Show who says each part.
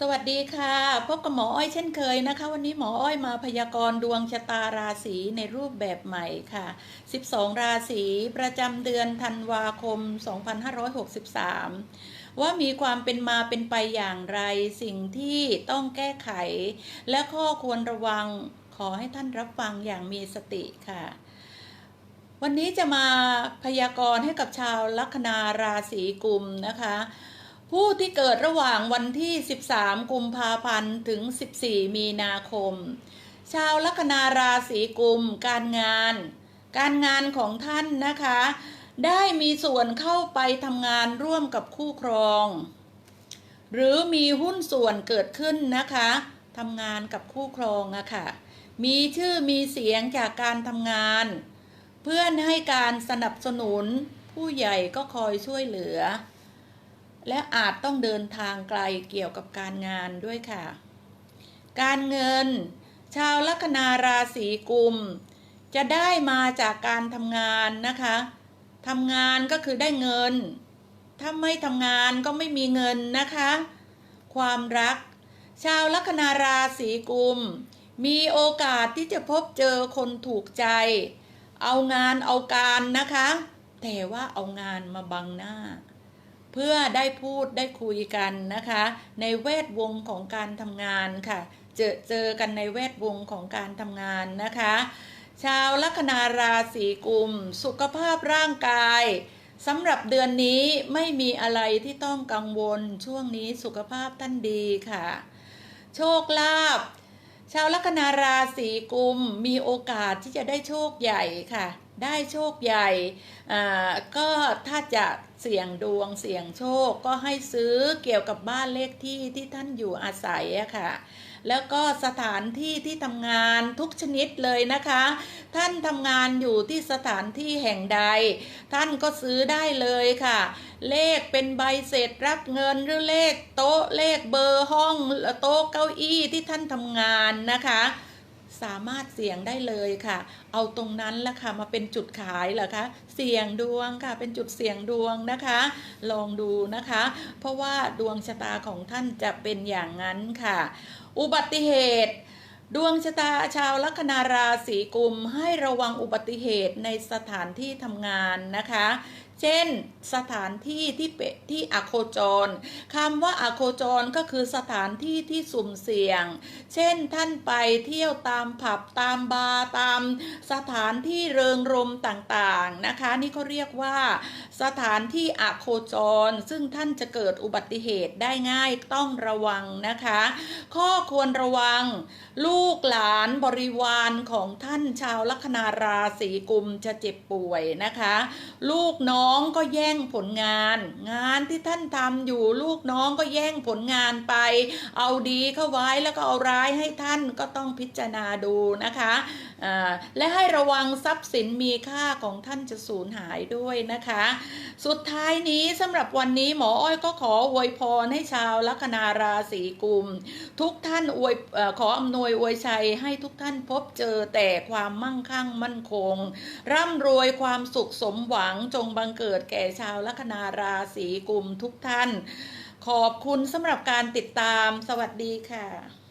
Speaker 1: สวัสดีค่ะ พบกับหมออ้อยเช่นเคยนะคะ วันนี้หมออ้อยมาพยากรณ์ดวงชะตาราศีในรูปแบบใหม่ค่ะ 12 ราศีประจำเดือนธันวาคม 2563 ว่ามีความเป็นมาเป็นไปอย่างไร สิ่งที่ต้องแก้ไข และข้อควรระวังขอให้ท่านรับฟังอย่างมีสติค่ะวันนี้จะมาพยากรณ์ให้กับชาวลัคนาราศีกุมนะคะ ผู้ที่เกิดระหว่างวันที่ 13 กุมภาพันธ์ ถึง 14 มีนาคม ชาวลัคนาราศีกุม การงาน การงานของท่านนะคะ ได้มีส่วนเข้าไปทำงานร่วมกับคู่ครอง หรือมีหุ้นส่วนเกิดขึ้นนะคะทำงานกับคู่ครองอะค่ะ มีชื่อมีเสียงจากการทำงาน เพื่อนให้การสนับสนุน ผู้ใหญ่ก็คอยช่วยเหลือ และอาจต้องเดินทางไกลเกี่ยวกับการงานด้วยค่ะ การเงิน ชาวลัคนาราศีกุม จะได้มาจากการทำงานนะคะทำงานก็คือได้เงิน ถ้าไม่ทำงานก็ไม่มีเงินนะคะ ความรัก ชาวลัคนาราศีกุม มีโอกาสที่จะพบเจอคนถูกใจ เอางานเอาการนะคะ แต่ว่าเอางานมาบังหน้า เพื่อได้พูดได้คุยกันนะคะ ในแวดวงของการทำงานค่ะ เจอเจอกันในแวดวงของการทำงานนะคะ ชาวลัคนาราศีกุม สุขภาพร่างกายสำหรับเดือนนี้ไม่มีอะไรที่ต้องกังวลช่วงนี้สุขภาพท่านดีค่ะ โชคลาภชาวลัคนาราศีกุมมีโอกาสที่จะได้โชคใหญ่ค่ะ ได้โชคใหญ่อ่าก็ถ้าจะเสี่ยงดวงเสี่ยงโชคก็ให้ซื้อเกี่ยวกับบ้านเลขที่ที่ท่านอยู่อาศัยอะค่ะ แล้วก็สถานที่ที่ทำงานทุกชนิดเลยนะคะ ท่านทำงานอยู่ที่สถานที่แห่งใด ท่านก็ซื้อได้เลยค่ะ เลขเป็นใบเสร็จรับเงินหรือเลขโต๊ะเลขเบอร์ห้องโต๊ะเก้าอี้ที่ท่านทำงานนะคะ สามารถเสี่ยงได้เลยค่ะ เอาตรงนั้นละค่ะมาเป็นจุดขายเหรอคะ เสี่ยงดวงค่ะ เป็นจุดเสี่ยงดวงนะคะ ลองดูนะคะ เพราะว่าดวงชะตาของท่านจะเป็นอย่างนั้นค่ะ อุบัติเหตุดวงชะตาชาวลัคนาราศีกุมให้ระวังอุบัติเหตุในสถานที่ทำงานนะคะ เช่น สถานที่ที่เปที่อโคจรคำว่าอโคจรก็คือสถานที่ที่สุ่มเสี่ยง เช่นท่านไปเที่ยวตามผับตามบาร์ตามสถานที่เริงรมต่างๆนะคะ นี่เขาเรียกว่า สถานที่อโคจร ซึ่งท่านจะเกิดอุบัติเหตุได้ง่ายต้องระวังนะคะ ข้อควรระวัง ลูกหลานบริวารของท่านชาวลัคนาราศีกุมจะเจ็บป่วยนะคะ ลูกน้อง้องก็แย่งผลงาน งานที่ท่านทำอยู่ลูกน้องก็แย่งผลงานไป เอาดีเข้าไว้แล้วก็เอาร้ายให้ท่านก็ต้องพิจารณาดูนะคะและให้ระวังทรัพย์สินมีค่าของท่านจะสูญหายด้วยนะคะ สุดท้ายนี้สำหรับวันนี้หมออ้อยก็ขออวยพรให้ชาวลัคนาราศีกุม ทุกท่านอวยอขออำนวยอวยชัยให้ทุกท่านพบเจอแต่ความมั่งคั่งมั่นคง ร่ำรวยความสุขสมหวังจงบังเกิดแก่ชาวลัคนาราศีกุมทุกท่าน ขอบคุณสำหรับการติดตามสวัสดีค่ะ